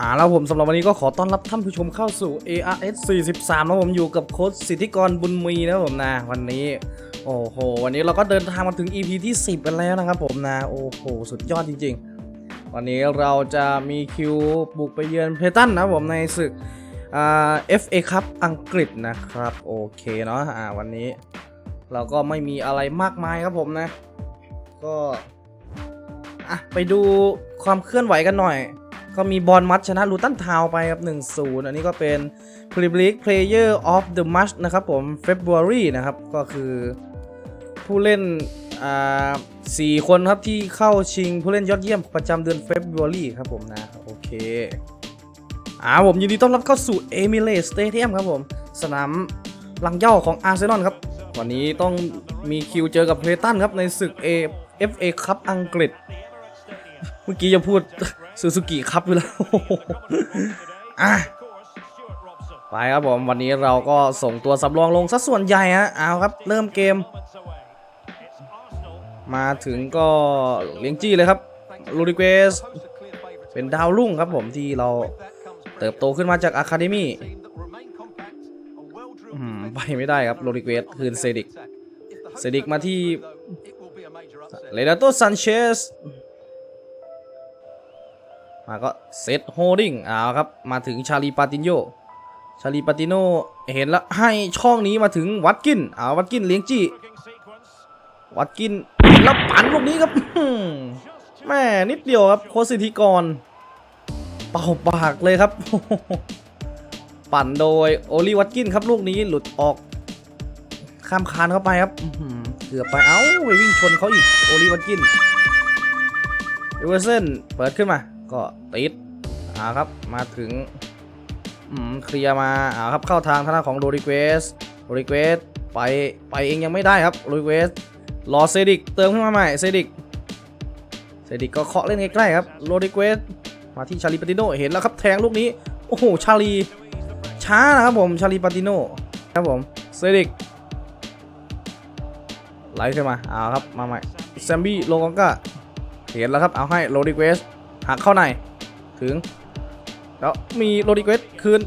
อ่าแล้วผมสำหรับวันนี้ก็ขอต้อนรับท่านผู้ชมเข้าสู่ ARS 43นะผมอยู่กับโค้ชสิทธิกรบุญมีนะผมนะวันนี้ โอ้โห วันนี้เราก็เดินทางมาถึง EP ที่ 10 กันแล้วนะครับผมนะ โอ้โห สุดยอดจริง ๆ วันนี้เราจะมีคิวบุกไปเยือนเพตันนะผมในศึกอ่า FA ครับอังกฤษนะครับ โอเคเนาะอ่าวันนี้ เราก็ไม่มีอะไรมากมายครับผมนะ ก็อะไปดูความเคลื่อนไหวกันหน่อย ก็มีบอลมัดชนะลูตันทาวไปครับ 1-0 อันนี้ก็เป็น Premier League Player of the Match นะครับผม February นะครับ ก็คือผู้เล่นอ่าสี่คนครับที่เข้าชิงผู้เล่นยอดเยี่ยมประจำเดือน February ครับผมนะ โอเคอ่าผมยินดีต้อนรับเข้าสู่ Emirates Stadium ครับผม สนามหลังเย่าของอาร์เซนอลครับ วันนี้ต้องมีคิวเจอกับเพลตันครับ ในศึก A FA คัพอังกฤษ เมื่อกี้จะพูดซูซูกิครับไปแล้วอะไปครับผมวันนี้เราก็ส่งตัวสำรองลงสัดส่วนใหญ่ฮะเอาครับเริ่มเกม มาถึงก็เลี้ยงจี้เลยครับลูริเกสเป็นดาวรุ่งครับผมที่เราเติบโตขึ้นมาจากอะคาเดมี่อืมไปไม่ได้ครับโรดิเกสคืนเซดิก เซดิกมาที่เลนาโตซันเชส มาก็เซตโฮดดิ้งเอาครับ มาถึงชาลีปาตินโย ชาลีปาติโนเห็นแล้วให้ช่องนี้มาถึงวัดกินเอาวัดกินเลี้ยงจี้ วัดกินแล้วปั่นลูกนี้ครับแม่นิดเดียวครับโคสิธิกร เป่าปากเลยครับ ปั่นโดยโอลิวัตกินครับลูกนี้หลุดออก ข้ามคานเข้าไปครับเกือบไปเอ้าไปวิ่งชนเขาอีกโอลิวัตกินเอเวอร์เซนเปิดขึ้นมา ก็ติดอ่าครับมาถึงเคลียร์มาอ่าครับเข้าทางทางด้าของโรดิเกสโรดิเกสไปไปเองยังไม่ได้ครับโรดิเกสรอเซดิกเติมขึ้นมาใหม่เซดิกเซดิกก็เคาะเล่นใกล้ๆครับโรดิเกสมาที่ชาลีปาติโนเห็นแล้วครับแทงลูกนี้โอ้โหชาลีช้านะครับผมชาลีปาติโนครับผมเซดิกไหลขึ้นมาเอาครับมาใหม่แซมบี้โลกองกาเห็นแล้วครับเอาให้โรดิเกส หักเข้าในถึง แล้วมีโรดิเกสคืน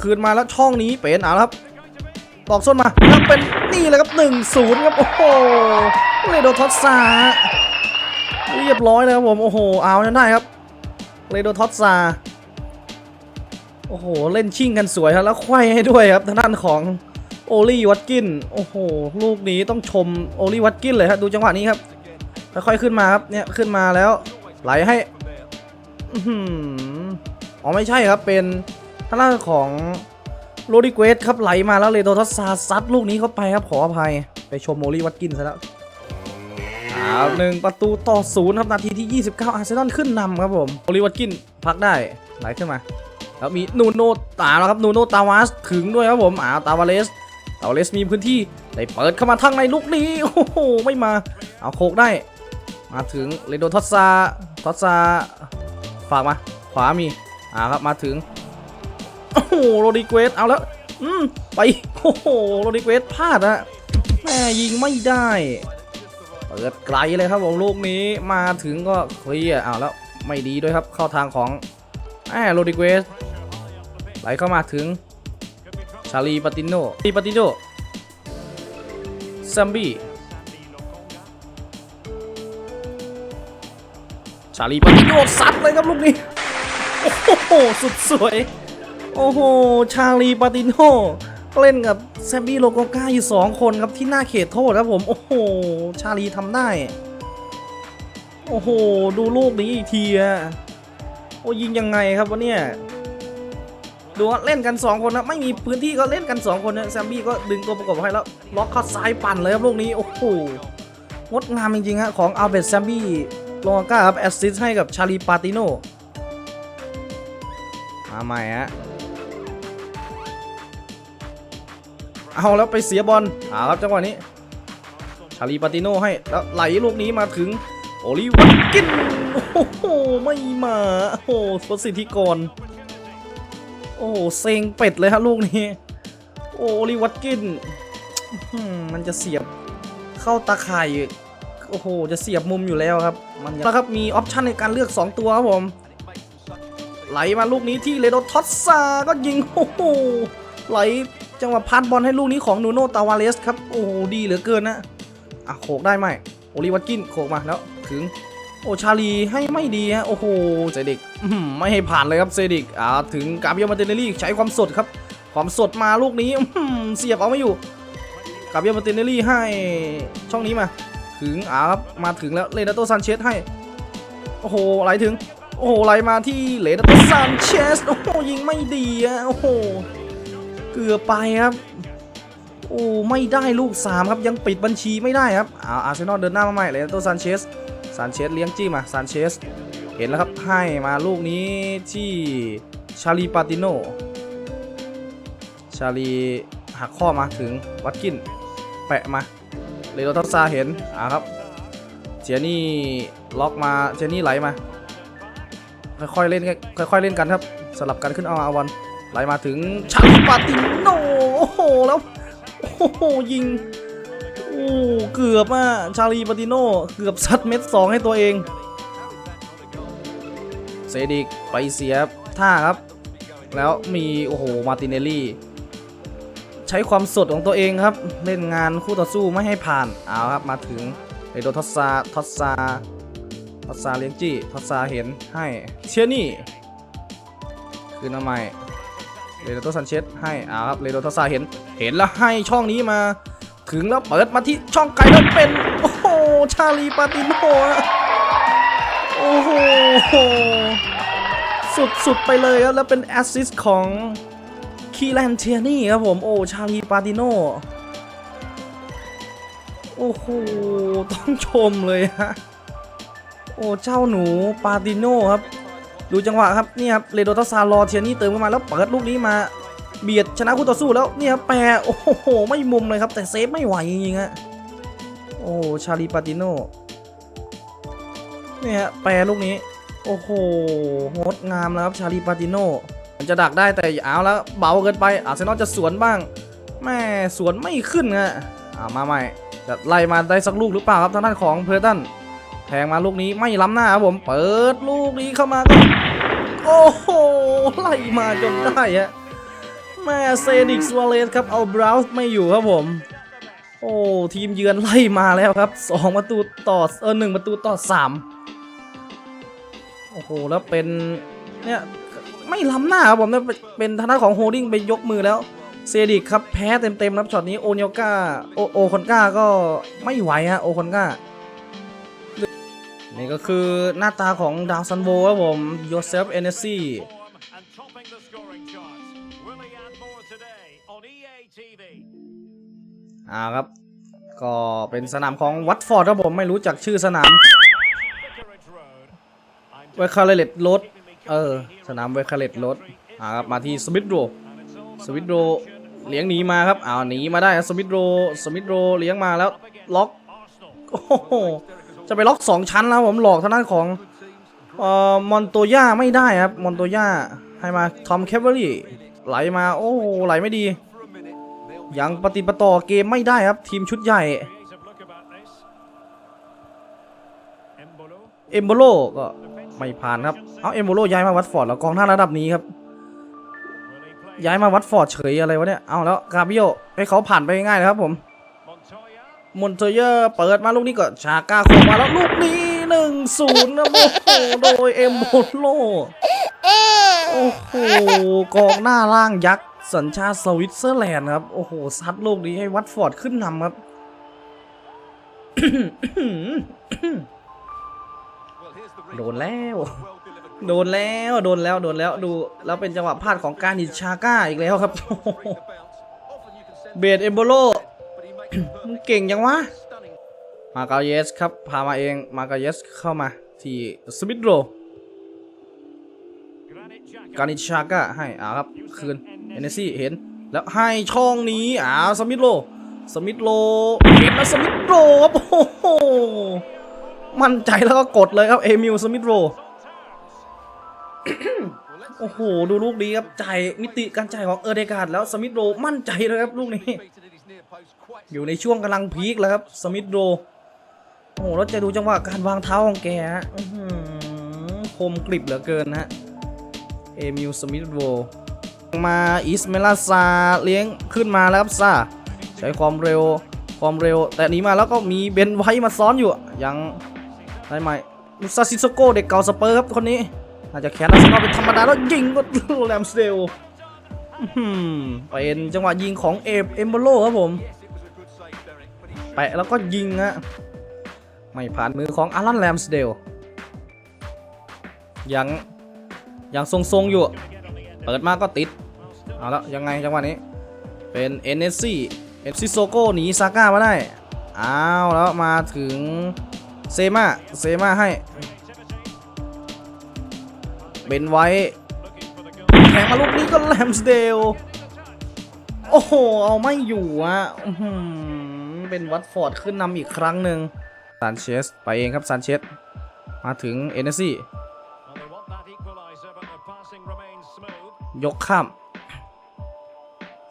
คืนมาแล้วช่องนี้เป็นเอาละครับตอกส้นมาแล้วเป็นนี่เลยครับ1นศูนย์ครับ โอ้โหเลโดทอสซาเรียบร้อยเลยครับผม โอ้โห เอาจนได้ครับเลโดทอสซาโอ้โห เล่นชิ่งกันสวยครับแล้วควายให้ด้วยครับทางด้านของโอลี่วัตกิน โอ้โห ลูกนี้ต้องชมโอลี่วัตกินเลยครับดูจังหวะนี้ครับค่อยๆขึ้นมาครับเนี่ยขึ้นมาแล้วไหลให้ อืออ๋อไม่ใช่ครับเป็นทางด้าของโรดิเกสครับไหลมาแล้วเลโดทัสซาซัดลูกนี้เข้าไปครับขออภัยไปชมโมลี่วัตกินซะแล้วอ้าวหนึ่งประตูต่อศูนย์ครับนาทีที่ 29 อาร์เซนอลขึ้นนำครับผมโมลี่วัตกินพักได้ไหลขึ้นมา แล้วมีนูโนตาแล้วครับนูโนตาวาสถึงด้วยครับผมอ้าวตาวาเลสตาวาเลสมีพื้นที่ได้เปิดเข้ามาทางในลูกนี้โอ้โหไม่มาเอาโคกได้ มาถึงเลโดทัสซาทัสซา ฝากมา ขวามี อ่าครับมาถึง โอ้โหโรดิเกสเอาแล้ว อืม ไป โอ้โหโรดิเกสพลาดอะแม่ยิงไม่ได้เปิดไกลเลยครับผมลูกนี้มาถึงก็เคลียร์เอาแล้วไม่ดีด้วยครับเข้าทางของแอโรดิเกสไหลเข้ามาถึงชาลีปาติโนชาลีปาติโนซัมบี้ ชาลีปาติโนซัดเลยครับลูกนี้ โอ้โห สุดสวย โอ้โห ชาลีปาติโนเล่นกับแซมบี้โลโกก้าอยู่2คนครับที่หน้าเขตโทษครับผม โอ้โห ชาลีทำได้ โอ้โห ดูลูกนี้อีกทีอะโอ้ยิงยังไงครับวะเนี่ยดูเล่นกัน 2 คนนะไม่มีพื้นที่ก็เล่นกัน 2 คนนะแซมบี้ก็ดึงตัวประกบให้แล้วล็อกเข้าซ้ายปั่นเลยครับลูกนี้ โอ้โหงดงามจริงๆฮะของอัลเบตแซมบี้ โลงก้าครับแอสซิสต์ให้กับชาลีปาติโนมาใหม่ฮะเอาแล้วไปเสียบอลเอาครับจังหวะนี้ ชาลีปาติโนให้แล้วไหลลูกนี้มาถึงโอลิวัตกินโอ้โหไม่มาโอ้โหสสิทธิกรโอ้โหเซ็งเป็ดเลยครับลูกนี้ โอลิวัตกิน มันจะเสียบเข้าตาข่าย โอ้โห จะเสียบมุมอยู่แล้วครับ มันยังแล้วครับ มีออปชันในการเลือก 2 ตัวครับผม ไหลมาลูกนี้ที่เลโดทอสซา ก็ยิง โอ้โห ไหลจังหวะพาสบอลให้ลูกนี้ของนูโนตาวาเลสครับ โอ้โห ดีเหลือเกินนะ อะ โขกได้ไหม โอลิวัตกิน โขกมาแล้วถึง โอชาลีให้ไม่ดีฮะ โอ้โห เซดิกอื้อหือไม่ให้ผ่านเลยครับ เซดิก อ่า ถึงกาเบียมาเตเนลลี่ใช้ความสดครับ ความสดมาลูกนี้อื้อหือเสียบเอาไม่อยู่กาเบียมาเตเนลลี่ให้ช่องนี้มา ถึงอ่าครับมาถึงแล้วเลนาโตซานเชสให้ โอ้โหไหลถึง โอ้โหไหลมาที่เลนาโตซานเชสโอ้โหยิงไม่ดีอะโอ้โหเกือบไปครับโอ้ไม่ได้ลูก 3 ครับ ยังปิดบัญชีไม่ได้ครับอาอาร์เซนอลเดินหน้ามาใหม่เลนาโตซานเชสซานเชสเลี้ยงจี้มาซานเชสเห็นแล้วครับให้มาลูกนี้ที่ชาลีปาติโนชาลีหักข้อมาถึงวัดกิน แปะมา เลโดทัสซาเห็น อ่าครับเจนี่ล็อกมาเจนี่ไหลมา ค่อยๆเล่นค่อยๆเล่นกันครับ สลับกันขึ้นเอาอาวันไหลมาถึงชาลีปาติโนโอ้โหแล้วโอ้โหยิงโอ้เกือบอะชาลีปาติโนเกือบซัดเม็ดสองให้ตัวเองเซดิกไปเสียท่าครับ แล้วมีโอ้โหมาติเนลลี่ ใช้ความสดของตัวเองครับ เล่นงานคู่ต่อสู้ไม่ให้ผ่านเอาครับมาถึงเอโดทอสซาทอสซาทอสซาเลี้ยงจี้ทอสซาเห็นให้เชียนี่คืนมาใหม่เรโดโตซันเชสให้เอาครับเรโดทอสซาเห็นเห็นแล้วให้ช่องนี้มา ถึงแล้วเปิดมาที่ช่องไกลแล้วเป็นโอ้โหชาลีปาติโนโอ้โหสุดๆไปเลยครับแล้วเป็นแอสซิสต์ของ คีแลนเทียนี่ครับผมโอ้ชาลีปาติโนโอ้โหต้องชมเลยฮะโอ้เจ้าหนูปาติโนครับ ดูจังหวะครับนี่ครับเรโดตาซารอเทียนี่เติมเข้ามาแล้วเปิดลูกนี้มาเบียดชนะคู่ต่อสู้แล้วเนี่ยครับแปรโอ้โห ไม่มุมเลยครับ แต่เซฟไม่ไหวจริงๆฮะโอ้ชาลีปาติโนเนี่ยฮะแปรลูกนี้ โอ้โหงดงามแล้วครับชาลีปาติโน มันจะดักได้แต่เอาแล้วเบาเกินไปอาร์เซนอลจะสวนบ้างแม่สวนไม่ขึ้นฮะเอามาใหม่จะไล่มาได้สักลูกหรือเปล่าครับทางด้านของเพอร์ตันแทงมาลูกนี้ไม่ล้ำหน้าครับผมเปิดลูกนี้เข้ามาก็โอ้โหไล่มาจนได้ฮะแม่เซดิกสวาเลสครับเอาบราวส์ไม่อยู่ครับผม โอ้ทีมเยือนไล่มาแล้วครับ2ประตูต่อเออหนึ่งประตูต่อ3โอ้โหแล้วเป็นเนี่ย ไม่ล้ำหน้าครับผมเนี่ยเป็นทางด้านของโฮลดิ้งไปยกมือแล้วเซดิกครับแพ้เต็มๆครับช็อตนี้โอเนียก้าโอโอคอนก้าก็ไม่ไหวฮะโอคอนก้านี่ก็คือหน้าตาของดาวซันโวครับผมโยเซฟเอเนซี่ and topping the scoring charts. Will he add more today on EA TV? อ่าครับ ก็เป็นสนามของวัตฟอร์ดครับผมไม่รู้จักชื่อสนาม Vicarage Road. I'm เวคาเลตโรด เออ สนามเวคาเลตรดอ่าครับมาที่สมิธโรสมิธโรเลี้ยงหนีมาครับอ้าวหนีมาได้สมิธโรสมิธโรเลี้ยงมาแล้วล็อกโอ้โหจะไปล็อก 2 ชั้นแล้วผมหลอกทางด้านของเอ่อมอนโตย่าไม่ได้ครับมอนโตย่าให้มาทอมแคเวอรี่ไหลมาโอ้ไหลไม่ดี ยังปฏิปต่อเกมไม่ได้ครับ ทีมชุดใหญ่เอมโบโลก็ ไม่ผ่านครับ เอาเอมโบโลย้ายมาวัตฟอร์ดแล้วกองหน้าระดับนี้ครับ ย้ายมาวัตฟอร์ดเฉยอะไรวะเนี่ย เอาแล้วกาบิโอให้เขาผ่านไปง่ายๆเลยครับผมมอนเตเยอร์เปิดมาลูกนี้ก็ชาก้าโคงมาแล้วลูกนี้หนึ่งศูนย์นะโอ้โหโดยเอมโบโลโอ้โหกองหน้าล่างยักษ์สัญชาติสวิตเซอร์แลนด์ครับ โอ้โหซัดลูกนี้ให้วัตฟอร์ดขึ้นนำครับ โดนแล้ว โดนแล้วโดนแล้วโดนแล้วดูแล้วเป็นจังหวะพลาดของการอิชาก้าอีกแล้วครับเบดเอมโบโลมึงเก่งยังวะมาเกาเยสครับพามาเองมาเกาเยสเข้ามาที่สมิธโรการิชาก้าให้อ่าครับคืนเอเนซี่เห็นแล้วให้ช่องนี้อ่าสมิธโรสมิธโรเห็นแล้วสมิธโรครับโอ้โห มั่นใจแล้วก็กดเลยครับ เอมิลสมิธโรโอ้โห ดูลูกนี้ครับจ่ายมิติการจ่ายของเออเดการ์ดแล้วสมิธโรมั่นใจเลยครับลูกนี้ อยู่ในช่วงกำลังพีคแล้วครับสมิธโรโอ้โหแล้วจะดูจังหวะการวางเท้าของแกฮะคมกริบเหลือเกินนะฮะ เอมิลสมิธโวมาอิสเมลาซาเลี้ยงขึ้นมาแล้วครับซาใช้ความเร็วความเร็ว แต่นีมาแล้วก็มีเบนไว้มาซ้อนอยู่ยัง ได้ไหมมุซาซิโซโกเด็กเก่าสเปอร์ครับคนนี้ อาจจะแขนอาร์เซนอลเป็นธรรมดาแล้วยิงก็แรมสเดลเป็นจังหวะยิงของเอฟเอมโบโลครับผมแปะแล้วก็ยิงฮะไม่ผ่านมือของอารันแรมสเดลยังยังทรงๆอยู่ เปิดมาก็ติด เอาแล้วยังไงจังหวะนี้ เป็นเอเนซี่เอฟซิโซโกหนีซาก้ามาได้เอาวแล้วมาถึง เซมาเซมาให้เบนไว้แข่งมาลูกนี้ก็แลมสเดล โอ้โห เอาไม่อยู่อะเป็นวัตฟอร์ดขึ้นนำอีกครั้งหนึ่งซานเชสไปเองครับซานเชสมาถึงเอเนซี่ยกข้าม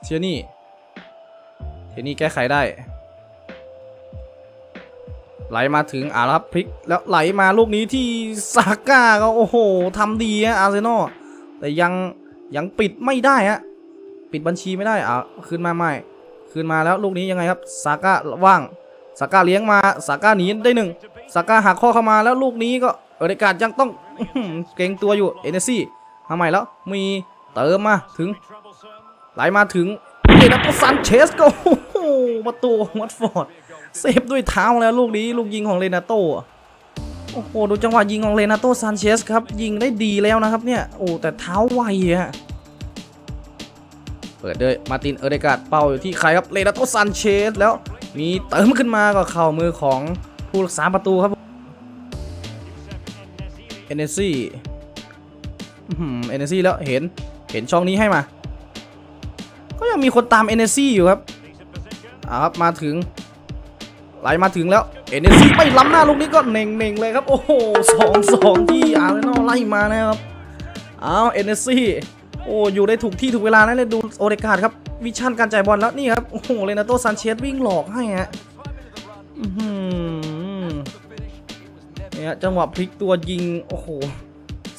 เชียนี่เชียนี่แก้ไขได้ ไหลมาถึงอารับพลิกแล้วไหลมาลูกนี้ที่ซาก้าก็โอ้โหทำดีฮะอาร์เซนอลแต่ยังยังปิดไม่ได้ฮะปิดบัญชีไม่ได้อะขึ้นมาใหม่ขึ้นมาแล้วลูกนี้ยังไงครับซาก้าว่างซาก้าเลี้ยงมาซาก้าหนีได้หนึ่งซาก้าหักข้อเข้ามาแล้วลูกนี้ก็เอริการยังต้องเกรงตัวอยู่เอเนซี่ทำไมแล้วมีเติมมาถึงไหลมาถึงเอนัตซันเชสก็โอ้โหประตูวัตฟอร์ด เซฟด้วยเท้าแล้วลูกนี้ลูกยิงของเลนาโตอะโอ้โหดูจังหวะยิงของเลนาโตซันเชสครับ ยิงได้ดีแล้วนะครับเนี่ยโอ้แต่เท้าไวอะเปิดด้วยมาตินเอเดการ์ดเป้าอยู่ที่ใครครับเลนาโตซันเชสแล้วมีเติมขึ้นมาก็เข้ามือของผู้รักษาประตูครับเอเนซี่เอเนซี่แล้วเห็นเห็นช่องนี้ให้มา ก็ยังมีคนตาม Energy อยู่ครับอ่าครับมาถึง ไหลมาถึงแล้ว Energy ไม่ล้ำหน้าลูกนี้ก็เน่งๆเลยครับ โอ้โหสองสองที่อาร์เรนอลไล่มานะครับอ้าว Energy โอ้อยู่ได้ถูกที่ถูกเวลานะเลยดูโอเดกาดครับ วิชั่นการจ่ายบอลแล้วนี่ครับ โอ้โหเลนาโตซานเชสวิ่งหลอกให้ฮะอื้อหือเนี่ยจังหวะพลิกตัวยิง โอ้โห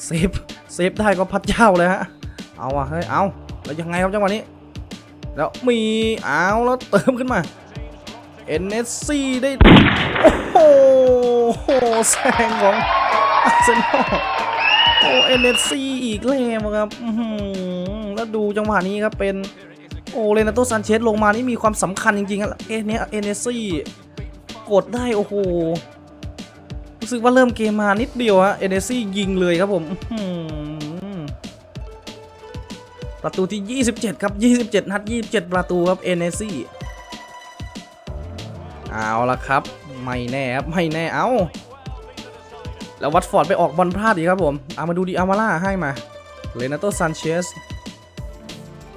เซฟเซฟได้ก็พัดเจ้าเลยฮะ เอาว่ะเฮ้ยเอาแล้วยังไงครับจังหวะนี้ แล้วมีเอาแล้วเติมขึ้นมา NSC ได้ โอ้โหแซงของอาร์เซนอลโอ้ NSC อีกแล้วครับแล้วดูจังหวะนี้ครับเป็นโอเรนาโตซันเชสลงมานี่มีความสำคัญจริงๆอะเอเนี้ย NSC กดได้โอ้โหรู้สึกว่าเริ่มเกมมานิดเดียวฮะ NSC ยิงเลยครับผมประตูที่ 27 ครับ 27 นัด 27 ประตูครับเอเนซี่ เอาละครับ ไม่แน่ครับ ไม่แน่ เอาแล้ววัตฟอร์ดไปออกบอลพลาดอีกครับผม เอามาดูดิอามาล่าให้มา เลนาโตซันเชส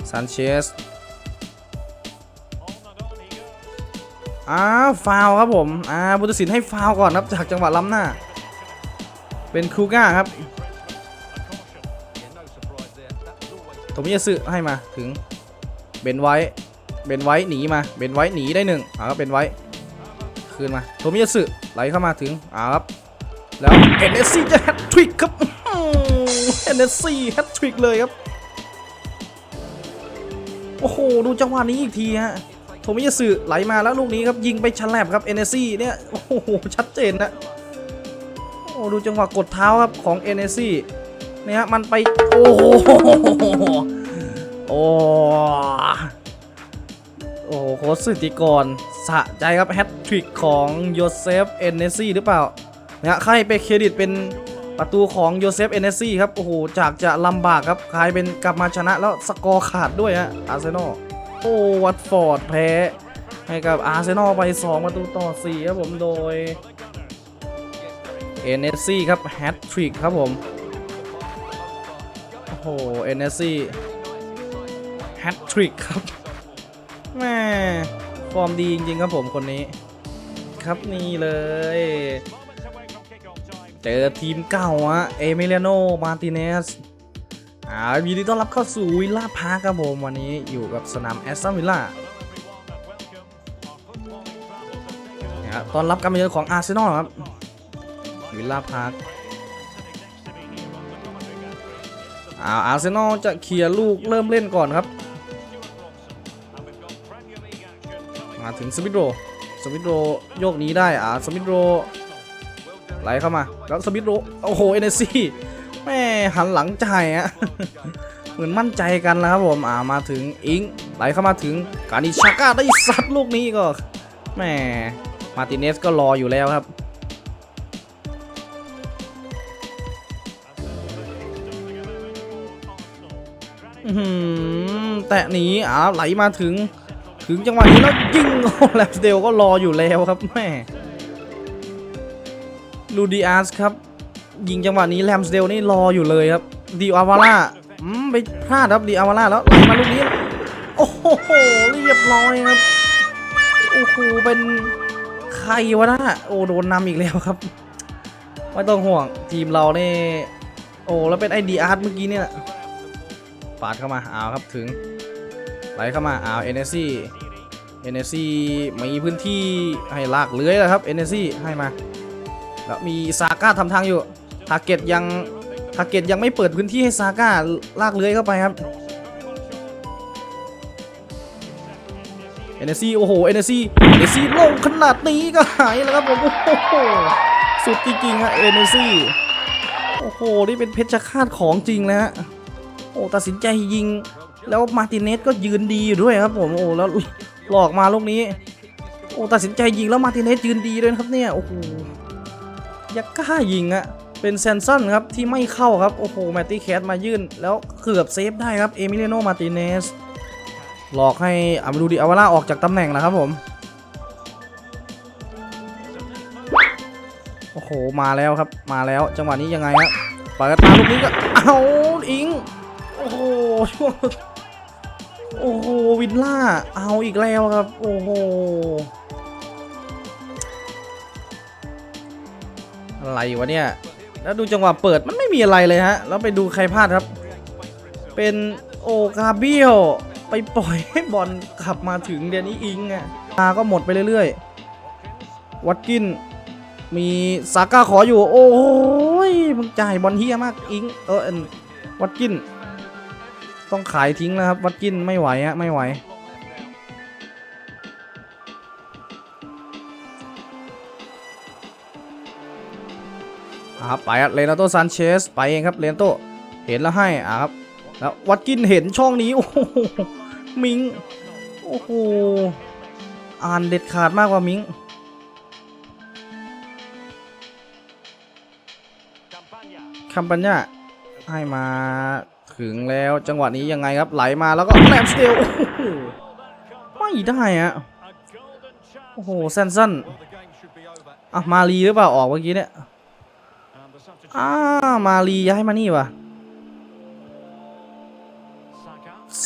ซันเชสอ้าวฟาวครับผมอ่าบุตรศิลให้ฟาวก่อนครับจากจังหวะล้ำหน้า เป็นครูก้าครับโทมิยาสึให้มาถึงเบนไว้เบนไว้หนีมา เบนไว้หนีได้หนึ่งอ่าครับเบนไว้ คืนมาโทมิยาสึไหลเข้ามาถึงอ่าครับ แล้วเอ็นเอสซีจะแฮตทริกครับเอ็นเอสซีแฮตทริกเลยครับ โอ้โห ดูจังหวะนี้อีกทีฮะโทมิยาสึไหลมาแล้วลูกนี้ครับยิงไปฉลับครับเอ็นเอสซีเนี่ย โอ้โห ชัดเจนนะโอ้ดูจังหวะกดเท้าครับของเอ็นเอสซีเนี่ยฮะมันไป โอ้โหโอ้โอ้โหโค้ชสุติกร สะใจครับแฮตทริกของโยเซฟเอนเนซี่หรือเปล่าเนี่ยใครไปเครดิตเป็นประตูของโยเซฟเอนเนซี่ครับ โอ้โห จากจะลำบากครับกลายเป็นกลับมาชนะแล้วสกอร์ขาดด้วยฮะอาร์เซนอลโอ้วัตฟอร์ดแพ้ให้กับอาร์เซนอลไป 2 ประตูต่อ 4 ครับผมโดยเอนเนซี่ครับแฮตทริกครับผม โอ้โห NSC แฮตทริกครับแม่ ฟอร์มดีจริงๆครับผมคนนี้ ครับนี่เลย เจอทีมเก่าอะเอเมเลโนมาร์ติเนสอ่ายินดีต้อนรับเข้าสู่วิลล่าพาร์คครับผม วันนี้อยู่กับสนามแอสตันวิลล่านะครับต้อนรับการมาเยือนของอาร์เซนอลครับวิลล่าพาร์ค sitting next to me here on the commentary gallery. It's the อาอาร์เซนอลจะเคลียร์ลูกเริ่มเล่นก่อนครับ ถึงสมิธโรสมิธโรโยกนี้ได้อ่าสมิธโรไหลเข้ามา แล้วสมิธโรโอ้โหเอเนซี่แม่หันหลังจ่ายอะเหมือนมั่นใจกันแล้วครับผมอ่ามาถึงอิงไหลเข้ามาถึงการิชาก้าได้ซัดลูกนี้ก็แม่มาติเนสก็รออยู่แล้วครับอื้อหือแตะหนีอ่าไหลมาถึง ถึงจังหวะนี้แล้วยิงโอ้แลมสเดลก็รออยู่แล้วครับแม่ลูดิอาสครับ ยิงจังหวะนี้แลมสเดลนี่รออยู่เลยครับดีอาวาร่าอืมไปพลาดครับดีอาวาร่าแล้วมาลูกนี้โอ้โหเรียบร้อยครับโอ้โหเป็นใครวะนะโอ้โดนนำอีกแล้วครับไม่ต้องห่วงทีมเราเนี่โอ้แล้วเป็นไอดีอาร์ตเมื่อกี้เนี่ยปาดเข้ามาเอาครับถึง ไหลเข้ามาเอาวเอเนซี่เอเนซี่มีพื้นที่ให้ลากเลื้อยแล้วครับเอเนซี่ให้มา แล้วมีซาก้าทำทางอยู่ทาเก็ตยังทาเก็ตยังไม่เปิดพื้นที่ให้ซาก้าลากเลื้อยเข้าไปครับเอเนซี่โอ้โหเอเนซี่เอเนซี่ลงขนาดนี้ก็หายแล้วครับผมโอ้โหสุดจริงๆฮะเอเนซี่โอ้โหนี่เป็นเพชฌฆาตของจริงแล้วฮะโอ้ตัดสินใจยิง แล้วมาติเนสก็ยืนดีอยู่ด้วยครับผมโอ้แล้วหลอกมาลูกนี้โอ้ตัดสินใจยิงแล้วมาติเนสยืนดีด้วยครับเนี่ยโอ้โหยักกล้ายิงอะเป็นแซนซันครับที่ไม่เข้าครับโอ้โหแมตตี้แคทมายื่น แล้วเกือบเซฟได้ครับเอมิเลโนมาติเนสหลอกให้อามาดูดิอาวาร่าออกจากตำแหน่งนะครับผมโอ้โหมาแล้วครับมาแล้วจังหวะนี้ยังไงครับเปิดมาลูกนี้ก็เอาอิงโอ้โหช่วง โอ้โหวินล่า เอาอีกแล้วครับ โอ้โห อะไรวะเนี่ย แล้วดูจังหวะเปิดมันไม่มีอะไรเลยฮะ แล้วไปดูใครพลาดครับ เป็นโอกาเบียลไปปล่อยให้บอลขับมาถึงเดนนี่อิงอะมาก็หมดไปเรื่อยๆ วัดกิน มีซาก้าขออยู่ โอ้ยมึงจ่ายบอลเฮียมากอิง เออวัดกิน ต้องขายทิ้งแล้วครับ วัดกินไม่ไหวฮะไม่ไหว ครับไปครับเลนโตซานเชสไปเองครับเลนโตเห็นแล้วให้อ่าครับแล้ววัดกินเห็นช่องนี้ โอ้โหมิงโอ้โหอ่านเด็ดขาดมากกว่ามิงคัมปัญญาให้มา ถึงแล้วจังหวะนี้ยังไงครับไหลมาแล้วก็แลมสเตลไม่ได้อะโอ้โหแซนซันอะมารีหรือเปล่าออกเมื่อกี้เนี่ยอ้ามารีย้ายมานี่วะ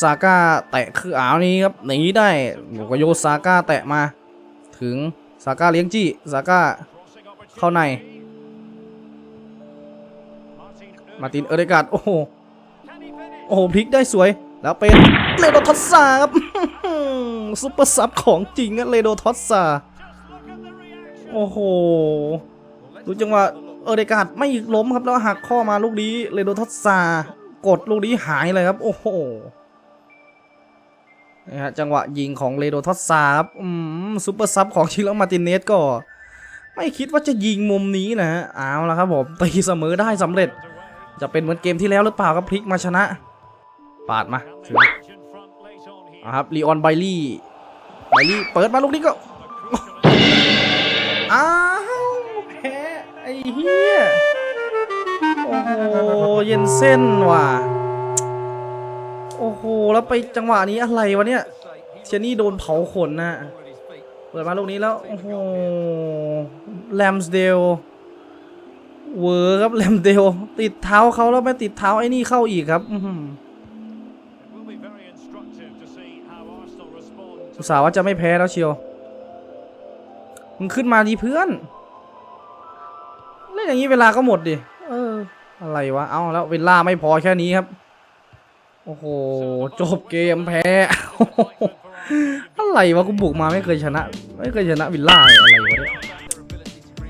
ซาก้าแตะคืออ้าวนี้ครับหนีได้โกโยซาก้าแตะมา ถึงซาก้าเลี้ยงจี้ซาก้าเข้าใน มาตินเอเดกาดโอ้โห โอ้โหพลิกได้สวย แล้วเป็นเลโดทอสซาครับซุปเปอร์ซับของจริงอะเลโดทอสซาโอ้โหดูจังหวะเอเดกาดไม่ล้มครับแล้วหักข้อมาลูกนี้เลโดทอสซากดลูกนี้หายเลยครับ โอ้โหนี่ฮะจังหวะยิงของเลโดทอสซาครับอืมซุปเปอร์ซับของชิลมาตินเนสก็ ไม่คิดว่าจะยิงมุมนี้นะฮะเอาละครับผมตีเสมอได้สำเร็จ จะเป็นเหมือนเกมที่แล้วหรือเปล่าครับพลิกมาชนะ ปาดมาถึงอะครับลีออนไบลี่ไบลี่เปิดมาลูกนี้ก็อ้าวแพ้ไอ้เหี้ยโอ้โหเย็นเส้นว่ะโอ้โหแล้วไปจังหวะนี้อะไรวะเนี่ยเชยนี่โดนเผาขนนะเปิดมาลูกนี้แล้วโอ้โหแลมสเดลเวอร์ครับแลมเดลติดเท้าเขาแล้วไม่ติดเท้าไอ้นี่เข้าอีกครับ อื อุตส่าห์ว่าจะไม่แพ้แล้วเชียว มึงขึ้นมาดีเพื่อน เล่นอย่างนี้เวลาก็หมดดิ เออ อะไรวะ เอาแล้วเวลาไม่พอแค่นี้ครับ โอ้โห จบเกมแพ้ อะไรวะกูบุกมาไม่เคยชนะ ไม่เคยชนะวิลล่าอะไรวะเนี่ย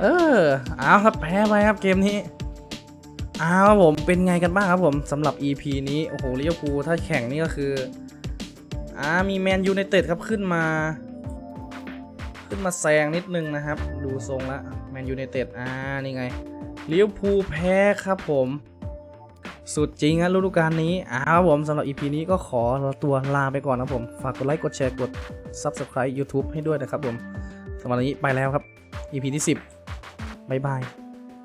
เออ เอาครับแพ้ไปครับเกมนี้อ้าวครับผมเป็นไงกันบ้างครับผมสำหรับ EP นี้ โอ้โหลิเวอร์พูลถ้าแข่งนี่ก็คือ อ่ามีแมนยูไนเต็ดครับขึ้นมา ขึ้นมาแซงนิดนึงนะครับ ดูทรงละแมนยูไนเต็ดอ่านี่ไงลิเวอร์พูลแพ้ครับผม สุดจริงอะฤดูกาลนี้อ้าวผมสำหรับ EP นี้ก็ขอตัวลาไปก่อนนะผม ฝากกดไลค์กดแชร์กด Subscribe YouTube ให้ด้วยนะครับผมสำหรับวันนี้ไปแล้วครับ EP ที่ 10 บ๊ายบาย